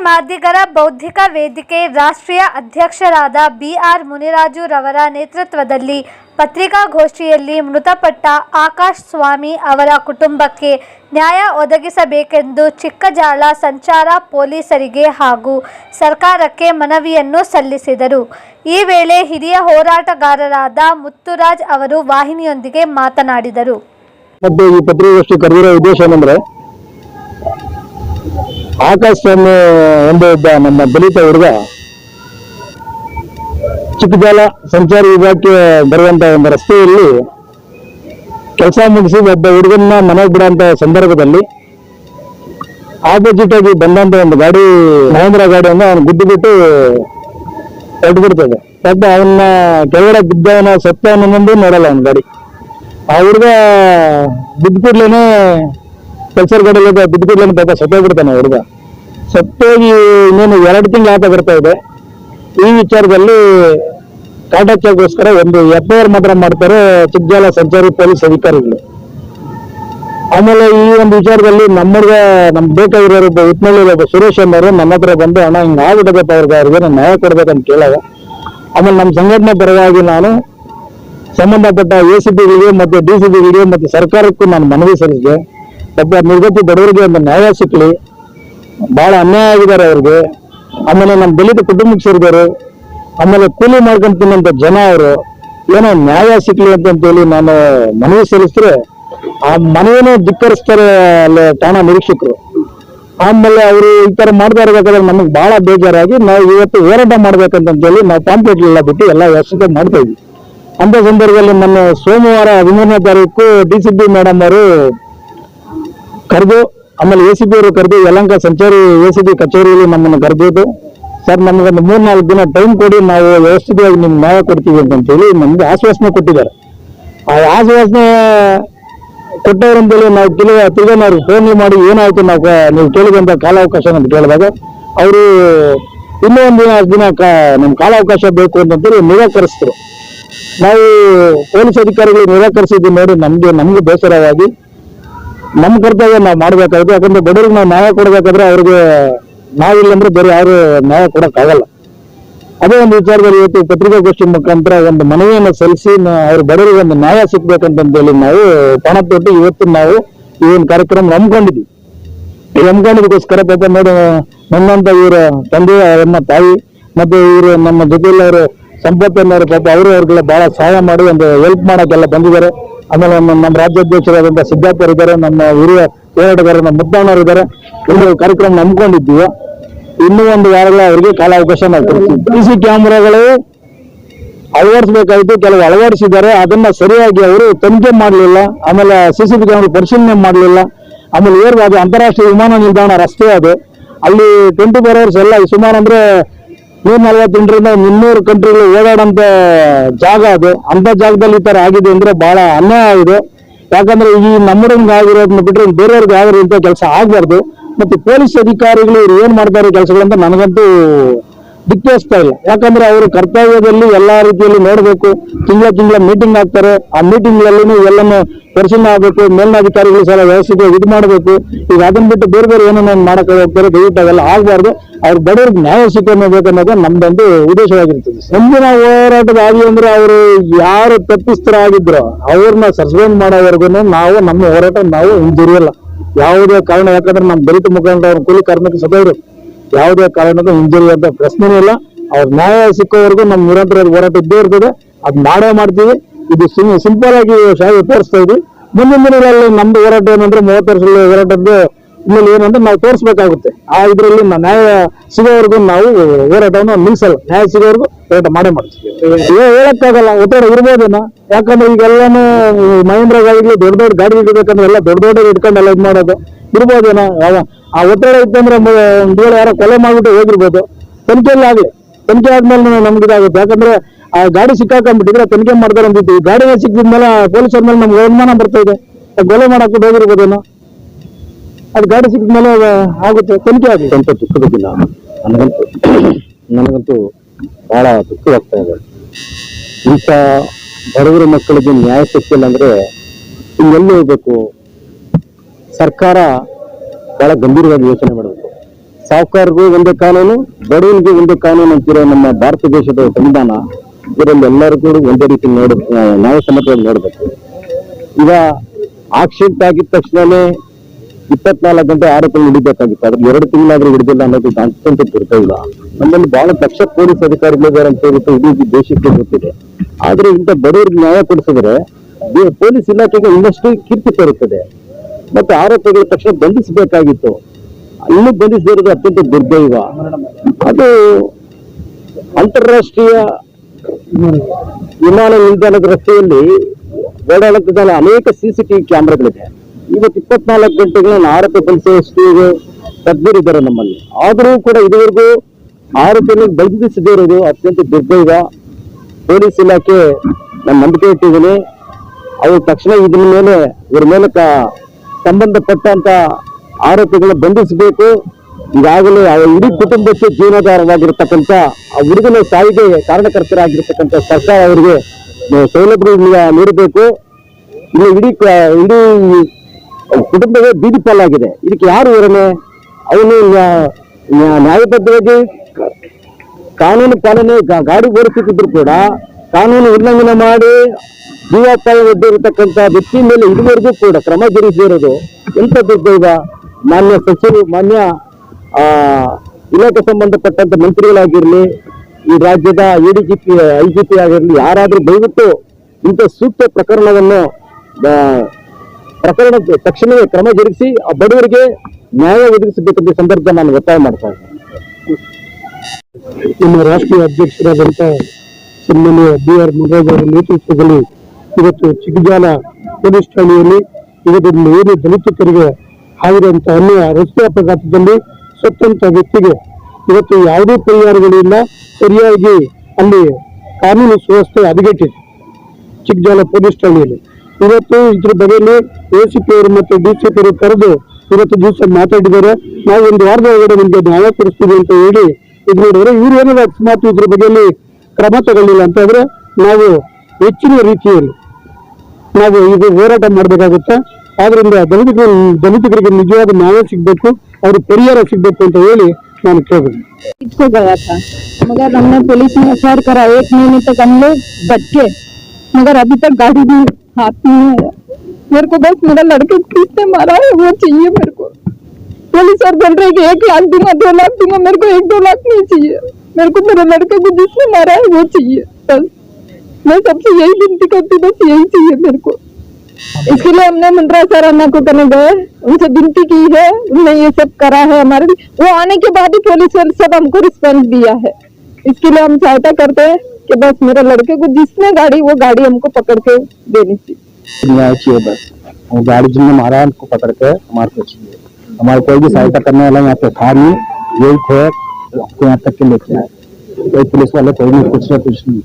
ಮಾದಿಗರ ಬೌದ್ಧಿಕ ವೇದಿಕೆ ರಾಷ್ಟ್ರೀಯ ಅಧ್ಯಕ್ಷರಾದ ಬಿಆರ್ ಮುನಿರಾಜು ರವರ ನೇತೃತ್ವದಲ್ಲಿ ಪತ್ರಿಕಾಗೋಷ್ಠಿಯಲ್ಲಿ ಮೃತಪಟ್ಟ ಆಕಾಶ್ ಸ್ವಾಮಿ ಅವರ ಕುಟುಂಬಕ್ಕೆ ನ್ಯಾಯ ಒದಗಿಸಬೇಕೆಂದು ಚಿಕ್ಕಜಾಳ ಸಂಚಾರ ಪೊಲೀಸರಿಗೆ ಹಾಗೂ ಸರ್ಕಾರಕ್ಕೆ ಮನವಿಯನ್ನು ಸಲ್ಲಿಸಿದರು. ಈ ವೇಳೆ ಹಿರಿಯ ಹೋರಾಟಗಾರರಾದ ಮುತ್ತುರಾಜ್ ಅವರು ವಾಹಿನಿಯೊಂದಿಗೆ ಮಾತನಾಡಿದರು ಮತ್ತು ಈ ಪತ್ರಿಕಾಗೋಷ್ಠಿ ಕರೆದಿರೋ ಉದ್ದೇಶ ಏನಂದ್ರೆ ಆಕಾಶ್ ಸ್ವಾಮಿ ಎಂಬ ನಮ್ಮ ದಲಿತ ಹುಡುಗ ಚಿಕ್ಕಜಾಲ ಸಂಚಾರಿ ವಿಭಾಗಕ್ಕೆ ಬರುವಂತ ಒಂದು ರಸ್ತೆಯಲ್ಲಿ ಕೆಲಸ ಮುಗಿಸಿ ಒಬ್ಬ ಹುಡುಗನ್ನ ಮನೆಗೆ ಬಿಡುವಂತ ಸಂದರ್ಭದಲ್ಲಿ ಆಪೋಸಿಟ್ ಆಗಿ ಬಂದಂತ ಒಂದು ಗಾಡಿ, ಮಹೇಂದ್ರ ಗಾಡಿಯನ್ನು ಅವನು ಗುದ್ದು ಬಿಟ್ಟು ಹೊರಟು ಬಿಡ್ತದೆ ಮತ್ತೆ ಅವನ್ನ ಕೆಳಗಡೆ ಬಿದ್ದವನ ಸತ್ತವನನ್ನೊಂದು ನೋಡಲ್ಲ ಅವನ ಗಾಡಿ. ಆ ಹುಡುಗ ಬಿದ್ದ ಕೂಡ್ಲೇನೆ ಪಲ್ಸರ್ ಗಾಡಿಯಲ್ಲಿ ಬಿದ್ದು ಕೂಡ್ಲೇನೆ ಪಾಪ ಸತ್ತೋಗ್ಬಿಡ್ತಾನೆ ಹುಡುಗ ಸತ್ತೋಗಿ ಇನ್ನೇನು ಎರಡು ತಿಂಗಳು ಆತ ಬರ್ತಾ ಇದೆ. ಈ ವಿಚಾರದಲ್ಲಿ ಕಾಟಾಚಾರಗೋಸ್ಕರ ಒಂದು ಎಫ್ ಐ ಆರ್ ಮಾತ್ರ ಮಾಡ್ತಾರೆ ಚಿಕ್ಕಜಾಲ ಸಂಚಾರಿ ಪೊಲೀಸ್ ಅಧಿಕಾರಿಗಳು. ಆಮೇಲೆ ಈ ಒಂದು ವಿಚಾರದಲ್ಲಿ ನಮ್ಮವ್ರಿಗೆ ನಮ್ಗೆ ಬೇಕಾಗಿರೋ ಒಬ್ಬ ಉತ್ನಳ್ಳಿ ಒಬ್ಬ ಸುರೇಶ್ ಅನ್ನೋರು ನನ್ನ ಹತ್ರ ಬಂದು ಹಣ ಹಿಂಗೆ ಆಗ್ಬಿಟ್ಟದಪ್ಪ ಅವ್ರಿಗೆ ಅವ್ರಿಗೆ ನಾನು ನ್ಯಾಯ ಕೊಡ್ಬೇಕಂತ ಕೇಳಾಗ ಆಮೇಲೆ ನಮ್ಮ ಸಂಘಟನೆ ಪರವಾಗಿ ನಾನು ಸಂಬಂಧಪಟ್ಟ ಎ ಸಿ ಪಿಗಳಿಗೆ ಮತ್ತೆ ಡಿ ಸಿ ಪಿಗಳಿಗೆ ಮತ್ತೆ ಸರ್ಕಾರಕ್ಕೂ ನಾನು ಮನವಿ ಸಲ್ಲಿಸಿದೆ. ಒಬ್ಬ ನಿರ್ಗತಿ ಬಡವರಿಗೆ ಒಂದು ನ್ಯಾಯ ಸಿಕ್ಕಲಿ ಬಹಳ ಅನ್ಯಾಯ ಆಗಿದ್ದಾರೆ ಅವ್ರಿಗೆ. ಆಮೇಲೆ ನಮ್ಮ ದಲಿತ ಕುಟುಂಬಕ್ಕೆ ಸೇರಿದವರು ಆಮೇಲೆ ಕೂಲಿ ಮಾಡ್ಕೊಂಡು ಜನ ಅವರು. ಏನೋ ನ್ಯಾಯ ಸಿಕ್ಲಿ ಅಂತಂತೇಳಿ ನಾನು ಮನವಿ ಸಲ್ಲಿಸಿದ್ರೆ ಆ ಮನೆಯನ್ನು ಧಿಕ್ಕರಿಸ್ತಾರೆ ಅಲ್ಲಿ ಠಾಣಾ ನಿರೀಕ್ಷಕರು. ಆಮೇಲೆ ಅವರು ಈ ತರ ಮಾಡ್ತಾ ಇರ್ಬೇಕಾದ್ರೆ ನಮಗೆ ಬಹಳ ಬೇಜಾರಾಗಿ ನಾವು ಇವತ್ತು ಹೋರಾಟ ಮಾಡ್ಬೇಕಂತಂತೇಳಿ ನಾವು ಪಾಂಪ್ಲೆಟ್ ಎಲ್ಲ ಬಿಟ್ಟು ಎಲ್ಲ ವ್ಯವಸ್ಥೆ ಮಾಡ್ತಾ ಇದ್ವಿ. ಅಂತ ಸಂದರ್ಭದಲ್ಲಿ ನಮ್ಮ ಸೋಮವಾರ ಹದಿಮೂರನೇ ತಾರೀಕು ಡಿ ಸಿ ಪಿ ಮೇಡಮ್ ಅವರು ಕರೆದು, ಆಮೇಲೆ ಎ ಸಿ ಬಿ ಅವರು ಕರೆದು ಯಲಂಕ ಸಂಚಾರಿ ಎ ಸಿ ಬಿ ಕಚೇರಿಯಲ್ಲಿ ನಮ್ಮನ್ನು ಕರೆದಿದ್ದು. ಸರ್ ನಮಗೊಂದು ಮೂರ್ ನಾಲ್ಕು ದಿನ ಟೈಮ್ ಕೊಡಿ, ನಾವು ವ್ಯವಸ್ಥಿತವಾಗಿ ನಿಮ್ಗೆ ನ್ಯಾಯ ಕೊಡ್ತೀವಿ ಅಂತೇಳಿ ನಮ್ಗೆ ಆಶ್ವಾಸನೆ ಕೊಟ್ಟಿದ್ದಾರೆ. ಆ ಆಶ್ವಾಸನೆ ಕೊಟ್ಟವರಂತೇಳಿ ನಾವು ತಿರುಗ ತಿರ್ಗಾ ನಾವು ಫೋನ್ ಮಾಡಿ ಏನಾಯ್ತು ನಾವು ನೀವು ಕೇಳಿದಂತ ಕಾಲಾವಕಾಶ ಅಂತ ಕೇಳಿದಾಗ, ಅವರು ಇನ್ನೂ ಒಂದು ದಿನ ದಿನ ಕಾ ನಮ್ ಕಾಲಾವಕಾಶ ಬೇಕು ಅಂತಂತೇಳಿ ನಿರಾಕರಿಸಿದ್ರು. ನಾವು ಪೊಲೀಸ್ ಅಧಿಕಾರಿಗಳು ನಿರಾಕರಿಸಿದ್ದು ನೋಡಿ ನಮ್ಗೆ ನಮ್ಗೆ ಬೇಸರವಾಗಿ ನಮ್ಮ ಕರ್ತವ್ಯ ನಾವು ಮಾಡ್ಬೇಕಾಗುತ್ತೆ. ಯಾಕಂದ್ರೆ ಬಡವರಿಗೆ ನಾವು ನ್ಯಾಯ ಕೊಡ್ಬೇಕಾದ್ರೆ ಅವ್ರಿಗೆ ನಾವಿಲ್ಲಂದ್ರೆ ಬೇರೆ ಯಾರು ನ್ಯಾಯ ಕೊಡಕ್ಕಾಗಲ್ಲ. ಅದೇ ಒಂದು ವಿಚಾರದಲ್ಲಿ ಇವತ್ತು ಪತ್ರಿಕಾಗೋಷ್ಠಿ ಮುಖಾಂತರ ಒಂದು ಮನವಿಯನ್ನು ಸಲ್ಲಿಸಿ ಅವ್ರ ಬಡವರಿಗೆ ಒಂದು ನ್ಯಾಯ ಸಿಗ್ಬೇಕಂತಂದೇಳಿ ನಾವು ಪಣ ತೊಟ್ಟು ಇವತ್ತು ನಾವು ಈ ಒಂದು ಕಾರ್ಯಕ್ರಮ ನಂಬ್ಕೊಂಡಿದ್ವಿ ನಂಬ್ಕೊಂಡಿದ್ದಕ್ಕೋಸ್ಕರ ಪಾಪ ನೋಡಿ, ನನ್ನಂತ ಇವರ ತಂದೆ ನಮ್ಮ ತಾಯಿ, ಮತ್ತೆ ಇವರು ನಮ್ಮ ಜೊತೆಯಲ್ಲವರು ಸಂಪತ್ತನ್ನ ಪಾಪ ಅವರು ಅವ್ರಿಗೆಲ್ಲ ಬಹಳ ಸಹಾಯ ಮಾಡಿ ಒಂದು ಹೆಲ್ಪ್ ಮಾಡೋಕ್ಕೆಲ್ಲ ಬಂದಿದ್ದಾರೆ. ಆಮೇಲೆ ನಮ್ಮ ರಾಜ್ಯಾಧ್ಯಕ್ಷರಾದಂತಹ ಸಿದ್ದಾರ್ಥರು ಇದ್ದಾರೆ, ನಮ್ಮ ಹಿರಿಯ ಹೋರಾಟಗಾರರ ನಮ್ಮ ಇದ್ದಾರೆ. ಒಂದು ಕಾರ್ಯಕ್ರಮ ನಂಬ್ಕೊಂಡಿದ್ದೀವಿ ಇನ್ನೂ ಒಂದು ವಾರಗಳ ಅವರಿಗೆ ಕಾಲಾವಕಾಶ ಕೊಡ್ತೀವಿ ಸಿ ಸಿ ಕ್ಯಾಮ್ರಾಗಳು ಅಳವಡಿಸಬೇಕಾಯಿತು ಕೆಲವು ಅಳವಡಿಸಿದ್ದಾರೆ. ಅದನ್ನ ಸರಿಯಾಗಿ ಅವರು ತನಿಖೆ ಮಾಡಲಿಲ್ಲ. ಆಮೇಲೆ ಸಿ ಸಿ ಟಿ ಕ್ಯಾಮ್ರಾ ಪರಿಶೀಲನೆ ಮಾಡಲಿಲ್ಲ. ಆಮೇಲೆ ಏರ್ ಅದು ಅಂತಾರಾಷ್ಟ್ರೀಯ ವಿಮಾನ ನಿಲ್ದಾಣ ರಸ್ತೆ ಅದು. ಅಲ್ಲಿ ಟ್ವೆಂಟಿ ಫೋರ್ ಅವರ್ಸ್ ಎಲ್ಲ ಸುಮಾರು ಅಂದ್ರೆ ನೂರ ನಲವತ್ತೆಂಟರಿಂದ ಮುನ್ನೂರು ಕಂಟ್ರಿಗಳು ಓಡಾಡಂತ ಜಾಗ ಅದು. ಅಂತ ಜಾಗದಲ್ಲಿ ಈ ಥರ ಆಗಿದೆ ಅಂದ್ರೆ ಬಹಳ ಅನ್ಯಾಯ ಆಗಿದೆ ಯಾಕಂದ್ರೆ ಈ ನಮ್ಮಡಂಗ್ ಆಗಿರೋದನ್ನ ಬಿಟ್ರೆ ಬೇರೆಯವ್ರಿಗೆ ಆಗಿರೋಂಥ ಕೆಲಸ ಆಗ್ಬಾರ್ದು. ಮತ್ತೆ ಪೊಲೀಸ್ ಅಧಿಕಾರಿಗಳು ಇವ್ರು ಏನ್ ಮಾಡ್ತಾರೆ ಕೆಲಸಗಳಂತ ನನಗಂತೂ ದಿಕ್ಕೇಸ್ತಾ ಇಲ್ಲ. ಯಾಕಂದ್ರೆ ಅವರು ಕರ್ತವ್ಯದಲ್ಲಿ ಎಲ್ಲಾ ರೀತಿಯಲ್ಲಿ ನೋಡಬೇಕು. ತಿಂಗಳ ತಿಂಗಳ ಮೀಟಿಂಗ್ ಆಗ್ತಾರೆ. ಆ ಮೀಟಿಂಗ್ ಎಲ್ಲನೂ ಪರಿಶೀಲನೆ ಆಗಬೇಕು, ಮೇಲ್ನಾಧಿಕಾರಿಗಳು ಸಲ ವ್ಯವಸ್ಥೆ ಇದು ಮಾಡಬೇಕು. ಈಗ ಅದನ್ನ ಬಿಟ್ಟು ಬೇರೆ ಬೇರೆ ಏನೋ ಮಾಡಕ್ಕೆ ಹೋಗ್ತಾರೆ ದಯವಿಟ್ಟು ಅವೆಲ್ಲ ಆಗ್ಬಾರ್ದು. ಅವ್ರ ಬಡವ್ರಿಗೆ ನ್ಯಾಯ ಸಿಕ್ಕಬೇಕು ನಮ್ದೊಂದು ಉದ್ದೇಶವಾಗಿರ್ತದೆ. ಮುಂದಿನ ಹೋರಾಟದ ಆಗಿ ಅಂದ್ರೆ ಅವರು ಯಾರು ತಪ್ಪಿಸ್ತರಾಗಿದ್ರು ಅವ್ರನ್ನ ಸಸ್ಪೆಂಡ್ ಮಾಡೋವರೆಗೂ ನಾವು ನಮ್ಮ ಹೋರಾಟ ನಾವು ಹಿಂದಿರಿಯಲ್ಲ ಯಾವುದೇ ಕಾರಣ, ಯಾಕಂದ್ರೆ ನಮ್ಮ ದಲಿತ ಮುಖಂಡ ಅವ್ರ ಕೂಲಿ ಕಾರ್ಮಿಕ ಸದವರು ಯಾವುದೇ ಕಾರಣಕ್ಕೂ ಹಿಂಜರಿ ಅಂತ ಪ್ರಶ್ನೆನೇ ಇಲ್ಲ. ಅವ್ರ ನ್ಯಾಯ ಸಿಕ್ಕೋವರೆಗೂ ನಮ್ಮ ನಿರಂತರ ಹೋರಾಟ ಇದ್ದೇ ಇರ್ತದೆ. ಅದ್ ಮಾಡೇ ಮಾಡ್ತೀವಿ. ಇದು ಸಿಂಪಲ್ ಆಗಿ ಶಾಲೆ ತೋರಿಸ್ತಾ ಇದ್ವಿ ಮುಂದಿನ ದಿನಗಳಲ್ಲಿ ನಮ್ದು ಹೋರಾಟ ಏನಂದ್ರೆ ಮೂವತ್ತು ವರ್ಷದಲ್ಲಿ ಹೋರಾಟದ್ದು ಇಲ್ಲಿ ಏನಂದ್ರೆ ನಾವು ತೋರಿಸ್ಬೇಕಾಗುತ್ತೆ. ಆ ಇದರಲ್ಲಿ ನ್ಯಾಯ ಸಿಗೋವರೆಗೂ ನಾವು ಹೋರಾಟವನ್ನು ನಿಲ್ಸಲ್ಲ ನ್ಯಾಯ ಸಿಗೋವರೆಗೂ ಹೋರಾಟ ಮಾಡೇ ಮಾಡ್ತೀವಿ. ಹೇಳಕ್ಕಾಗಲ್ಲ. ಒತ್ತಡ ಇರ್ಬೋದೇನೋ? ಯಾಕಂದ್ರೆ ಈಗೆಲ್ಲಾನು ಮಹೇಂದ್ರ ಗಾಡಿಗಳು ದೊಡ್ಡ ದೊಡ್ಡ ಗಾಡಿ ಇಡ್ಬೇಕಂದ್ರೆ ಎಲ್ಲ ದೊಡ್ಡ ದೊಡ್ಡ ಇಟ್ಕೊಂಡು ಎಲ್ಲ ಇದು ಮಾಡೋದು. ಇರ್ಬೋದೇನೋ? ಆ ಒತ್ತಡ ಇತ್ತಂದ್ರೆ ಒಂದ್ ವೇಳೆ ಯಾರೋ ಕೊಲೆ ಮಾಡ್ಬಿಟ್ಟು ಹೋಗಿರ್ಬೋದು. ತನಿಖೆಯಲ್ಲಿ ಆಗ್ಲಿ. ತನಿಖೆ ಆದ್ಮೇಲೆ ನಮ್ಗೆ ಇದಾಗುತ್ತೆ. ಯಾಕಂದ್ರೆ ಆ ಗಾಡಿ ಸಿಕ್ಕಾಕೊಂಡ್ಬಿಟ್ಟಿದ್ರೆ ತನಿಖೆ ಮಾಡ್ತಾರೆ ಅಂತಿದ್ವಿ ಗಾಡಿನ ಸಿಕ್ಕಿದ್ಮೇಲೆ ಪೊಲೀಸರ ಮೇಲೆ ನಮ್ಗೆ ಅನುಮಾನ ಬರ್ತಾ ಇದೆ. ಗೊಲೆ ಮಾಡಕ್ಕೆ ಹೋಗಿರ್ಬೋದೇನೋ ಅದು ಗಾಡಿ ಸಿಕ್ಕಿದ್ಮೇಲೆ ಮೇಲೆ ಆಗುತ್ತೆ, ತನಿಖೆ ಆಗುತ್ತೆ. ಅಂತ ದುಃಖದ ದಿನ. ನನಗಂತೂ ನನಗಂತೂ ಬಹಳ ದುಃಖವಾಗ್ತಾ ಇದೆ. ಇಂಥ ಬಡವರ ಮಕ್ಕಳಿಗೆ ನ್ಯಾಯ ಸಿಕ್ಕಿಲ್ಲ ಅಂದ್ರೆ ಇನ್ನೆಲ್ಲಿ ಹೋಗ್ಬೇಕು? ಸರ್ಕಾರ ಬಹಳ ಗಂಭೀರವಾಗಿ ಯೋಚನೆ ಮಾಡಬೇಕು. ಸಾಹುಕಾರರಿಗೂ ಒಂದೇ ಕಾನೂನು, ಬಡವನಿಗೆ ಒಂದೇ ಕಾನೂನು ಅಂತಿರೋ ನಮ್ಮ ಭಾರತ ದೇಶದ ಸಂವಿಧಾನ ಇದರಲ್ಲಿ ಎಲ್ಲರಿಗೂ ಒಂದೇ ರೀತಿ ನೋಡ ನಾವು ಸಮ್ಮತವಾಗಿ ನೋಡಬೇಕು. ಈಗ ಆಕ್ಸಿಡೆಂಟ್ ಆಗಿದ ತಕ್ಷಣನೇ ಇಪ್ಪತ್ನಾಲ್ಕು ಗಂಟೆ ಆರೋಪಗಳು ಹಿಡಿಬೇಕಾಗಿತ್ತು. ಅದ್ರ ಎರಡು ತಿಂಗಳಾದ್ರೂ ಹಿಡಿದಿಲ್ಲ ಅನ್ನೋದು ಅತ್ಯಂತ ಇಲ್ಲ. ನಮ್ಮಲ್ಲಿ ಬಹಳ ದಕ್ಷ ಪೊಲೀಸ್ ಅಧಿಕಾರಿಗಳಿದ್ದಾರೆ ಅಂತ ಹೇಳ್ಬಿಟ್ಟು ಇಡೀ ದೇಶಕ್ಕೆ ಗೊತ್ತಿದೆ. ಆದ್ರೆ ಇಂಥ ಬಡವರಿಗೆ ನ್ಯಾಯ ಕೊಡಿಸಿದ್ರೆ ಪೊಲೀಸ್ ಇಲಾಖೆಗೆ ಇನ್ನಷ್ಟು ಕೀರ್ತಿ ತರುತ್ತದೆ. ಮತ್ತೆ ಆರೋಪಿಗಳ ತಕ್ಷಣ ಬಂಧಿಸಬೇಕಾಗಿತ್ತು. ಇನ್ನೂ ಬಂಧಿಸಿರೋದು ಅತ್ಯಂತ ದುರ್ದೈವ. ಅದು ಅಂತಾರಾಷ್ಟ್ರೀಯ ವಿಮಾನ ನಿಲ್ದಾಣದ ರಸ್ತೆಯಲ್ಲಿ ಓಡಾಡುತ್ತಿದ್ದ ಅನೇಕ ಸಿಸಿಟಿವಿ ಕ್ಯಾಮ್ರಾಗಳಿದೆ. ಇವತ್ತು ಇಪ್ಪತ್ನಾಲ್ಕು ಗಂಟೆಗಳನ್ನ ಆರೋಪ ಪಡಿಸುವಷ್ಟು ತಜ್ಞರಿದ್ದಾರೆ ನಮ್ಮಲ್ಲಿ. ಆದರೂ ಕೂಡ ಇದುವರೆಗೂ ಆರೋಪಿಯನ್ನು ಬಂಧಿಸದೇ ಇರೋದು ಅತ್ಯಂತ ದುರ್ದೈವ. ಪೊಲೀಸ್ ಇಲಾಖೆ ನಾನು ನಂಬಿಕೆ ಇಟ್ಟಿದ್ದೀನಿ. ಅವರು ತಕ್ಷಣ ಇದ್ರ ಮೇಲೆ ಇವ್ರ ಮೇಲೆ ಕ- ಸಂಬಂಧಪಟ್ಟಂತ ಆರೋಪಿಗಳನ್ನ ಬಂಧಿಸಬೇಕು. ಈಗಾಗಲೇ ಇಡೀ ಕುಟುಂಬಕ್ಕೆ ಜೀವನಾಧಾರವಾಗಿರ್ತಕ್ಕಂಥ ಆ ಹುಡುಗನ ಸಾವಿಗೆ ಕಾರಣಕರ್ತರಾಗಿರ್ತಕ್ಕಂಥ ಸರ್ಕಾರ ಅವರಿಗೆ ಸೌಲಭ್ಯ ನೀಡಬೇಕು. ಇಲ್ಲಿ ಇಡೀ ಇಡೀ ಕುಟುಂಬವೇ ಬೀದಿ ಪಾಲಾಗಿದೆ ಇದಕ್ಕೆ ಯಾರು ಹೊರನೆ ಅವನು ನ್ಯಾ- ನ್ಯಾ- ನ್ಯಾಯಬದ್ಧವಾಗಿ ಕಾನೂನು ಪಾಲನೆ ಗಾಡಿ ಓಡಿಸುತ್ತಿದ್ರು ಕೂಡ ಕಾನೂನು ಉಲ್ಲಂಘನೆ ಮಾಡಿ ಜೀವಾಪಾಯ ಒಡ್ಡಿರತಕ್ಕಂಥ ವ್ಯಕ್ತಿ ಮೇಲೆ ಇದುವರೆಗೂ ಕೂಡ ಕ್ರಮ ಜರುಗಿಸಿರೋದು ಎಂತ ದುರ್ದೈವ ಮಾನ್ಯ ಸಚಿವರು, ಮಾನ್ಯ ಇಲಾಖೆ ಸಂಬಂಧಪಟ್ಟಂತ ಮಂತ್ರಿಗಳಾಗಿರ್ಲಿ ಈ ರಾಜ್ಯದ ಎಡಿಜಿಪಿ ಐಜಿಪಿ ಆಗಿರ್ಲಿ ಯಾರಾದ್ರೂ ದಯವಿಟ್ಟು ಇಂಥ ಸೂಕ್ತ ಪ್ರಕರಣವನ್ನು ಆ, ಪ್ರಕರಣ ತಕ್ಷಣವೇ ಕ್ರಮ ಜರುಗಿಸಿ ಆ ಬಡವರಿಗೆ ನ್ಯಾಯ ಒದಗಿಸಬೇಕೆಂಬ ಸಂದರ್ಭ ನಾನು ಒತ್ತಾಯ ಮಾಡ್ತಾ ನಮ್ಮ ರಾಷ್ಟ್ರೀಯ ಅಧ್ಯಕ್ಷರಾದಂತ ಸನ್ಮಾನ್ಯ ಬಿ ಆರ್ ಅವರ ನೇತೃತ್ವದಲ್ಲಿ ಇವತ್ತು ಚಿಕ್ಕಜಾಲ ಪೊಲೀಸ್ ಠಾಣೆಯಲ್ಲಿ ಇವತ್ತು ಏನು ದಲಿತರಿಗೆ ಆಗಿರುವಂತಹ ಅನ್ಯ ರಸ್ತೆ ಅಪಘಾತದಲ್ಲಿ ಸತ್ತಂತ ವ್ಯಕ್ತಿಗೆ ಇವತ್ತು ಯಾವುದೇ ಪರಿಹಾರಗಳಿಲ್ಲ ಸರಿಯಾಗಿ ಅಲ್ಲಿ ಕಾನೂನು ಸುವ್ಯವಸ್ಥೆ ಹದಗೆಟ್ಟಿದೆ ಚಿಕ್ಕಜಾಲ ಪೊಲೀಸ್ ಠಾಣೆಯಲ್ಲಿ. ಇವತ್ತು ಇದ್ರ ಬಗೆಯಲ್ಲಿ ಎ ಸಿ ಪಿ ಅವರು ಮತ್ತು ಡಿ ಸಿ ಪಿ ಅವರು ಕರೆದು ಇವತ್ತು ದಿವಸ ಮಾತಾಡಿದ್ದಾರೆ. ನಾವು ಒಂದು ವಾರದ ಒಳಗಡೆ ನಿಮಗೆ ನ್ಯಾಯ ಕೊಡಿಸ್ತೀವಿ ಅಂತ ಹೇಳಿ ಇದು ನೋಡಿದ್ರೆ ಇವ್ರು ಏನಾದ್ರು ಅಕಸ್ಮಾತ್ ಇದ್ರ ಬಗ್ಗೆಯಲ್ಲಿ ಕ್ರಮ ತಗೊಳ್ಳಿಲ್ಲ ಅಂತಂದ್ರೆ ನಾವು ಹೆಚ್ಚಿನ ರೀತಿಯಲ್ಲಿ ನಾವು ಇದು ಹೋರಾಟ ಮಾಡಬೇಕಾಗುತ್ತೆ. ಆದ್ರಿಂದ ದಲಿತ ದಲಿತರಿಗೆ ನಿಜವಾದ ನ್ಯಾಯ ಸಿಗ್ಬೇಕು. ಅವ್ರಿಗೆ ಪರಿಹಾರ ಸಿಗ್ಬೇಕು ಅಂತ ಹೇಳಿ ನಾನು ಕೇಳ್ಬೇಕು को गया था मगर हमने पुलिस में एफ करा एक महीने तक हम लोग बच के मगर अभी तक गाड़ी भी हाथ नहीं आया मेरे को बस मेरा लड़के किसने मारा है वो चाहिए मेरे को पुलिस और बोल रहे कि एक लाख दूंगा दो लाख दूंगा मेरे को एक दो लाख नहीं चाहिए मेरे को मेरे लड़के को जिसने मारा है वो चाहिए बस मैं सबसे यही विनती करती हूँ, बस यही चाहिए मेरे को इसके लिए हमने मुंद्रा सर अन्ना को करने गए। उनसे विनती की है उन्होंने ये सब करा है हमारे लिए। वो आने के बाद ही पुलिस वाले सब हमको रिस्पॉन्स दिया है। इसके लिए हम सहायता करते हैं कि बस मेरे लड़के को जिसने गाड़ी, वो गाड़ी हमको पकड़ के देनी चाहिए बस। गाड़ी जिनने मारा उनको पकड़ के हमारे को चाहिए। हमारे कोई भी सहायता करने वाला यहाँ पे था नहीं। यही थे यहाँ तक के लेके आए। कोई पुलिस वाले, कोई नहीं कुछ ना कुछ नहीं।